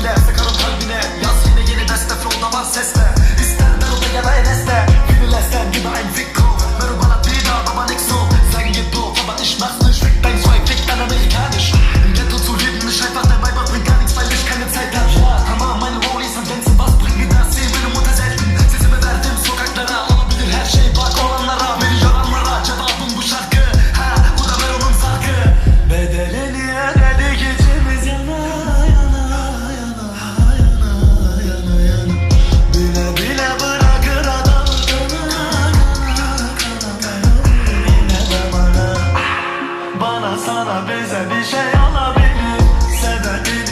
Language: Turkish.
bile Sakarım kalbine. Yaz yine yeni beste Flow'da var sesle. İster ben odaya ve enesle. Günü lesten günahın fikri bana sana benzer bir şey alabilir Sebebini